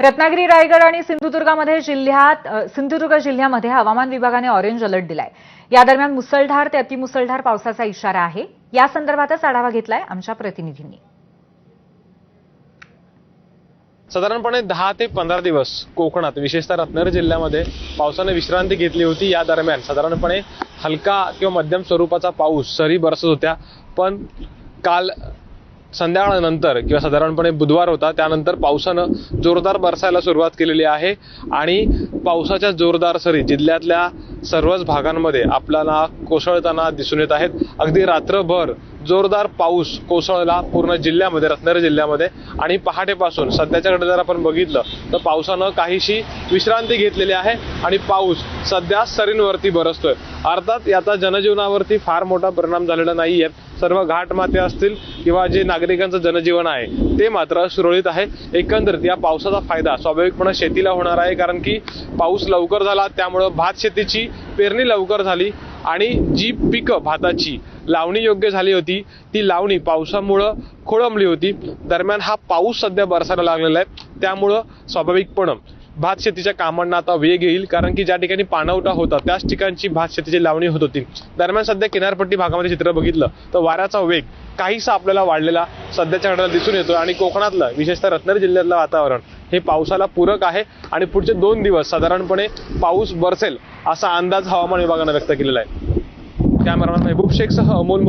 रत्नागिरी रायगड आणि सिंधुदुर्गामध्ये जिल्ह्यात सिंधुदुर्ग जिल्ह्यामध्ये हवामान विभागाने ऑरेंज अलर्ट दिलाय. या दरम्यान मुसळधार ते अतिमुसळधार पावसाचा इशारा आहे. या संदर्भातच आढावा घेतलाय आमच्या प्रतिनिधींनी. साधारणपणे दहा ते पंधरा दिवस कोकणात विशेषतः रत्नागिरी जिल्ह्यामध्ये पावसाने विश्रांती घेतली होती या दरम्यान. साधारणपणे हलका किंवा मध्यम स्वरूपाचा पाऊस सरी बरसत होत्या. पण काल संध्याकाळनंतर किंवा साधारणपणे बुधवार होता त्यानंतर पावसानं जोरदार बरसायला सुरुवात केलेली आहे. आणि पावसाच्या जोरदार सरी जिल्ह्यातल्या सर्वच भागांमध्ये आपल्याला कोसळताना दिसून येत आहेत. अगदी रात्रभर जोरदार पाऊस कोसळला पूर्ण जिल्ह्यामध्ये रत्नागिरी जिल्ह्यामध्ये. आणि पहाटेपासून सध्याच्याकडे जर आपण बघितलं तर पावसानं काहीशी विश्रांती घेतलेली आहे आणि पाऊस सध्या सरींवरती बरसतोय. अर्थात याचा जनजीवनावरती फार मोठा परिणाम झालेला नाहीये. सर्व घाटमाते असतील किंवा जे नागरिकांचं जनजीवन आहे ते मात्र सुरळीत आहे. एकंदरीत या पावसाचा फायदा स्वाभाविकपणे शेतीला होणार आहे कारण की पाऊस लवकर झाला त्यामुळं भात शेतीची पेरणी लवकर झाली. आणि जी पिकं भाताची लावणी योग्य झाली होती ती लावणी पावसामुळं खोळंबली होती. दरम्यान हा पाऊस सध्या बरसायला लागलेला आहे. त्यामुळं स्वाभाविकपणं भात शेतीच्या कामांना आता वेग येईल कारण की ज्या ठिकाणी पाणवठा होता त्याच ठिकाणची भात शेतीची लावणी होत होती. दरम्यान सध्या किनारपट्टी भागामध्ये चित्र बघितलं तर वाऱ्याचा वेग काहीसा आपल्याला वाढलेला सध्याच्या घडीला दिसून येतो आणि कोकणातलं विशेषतः रत्नागिरी जिल्ह्यातलं वातावरण हे पावसाला पूरक आहे आणि पुढचे दोन दिवस साधारणपणे पाऊस बरसेल असा अंदाज हवामान विभागानं व्यक्त केलेला आहे. कॅमेरामॅन महबूब शेखसह अमोल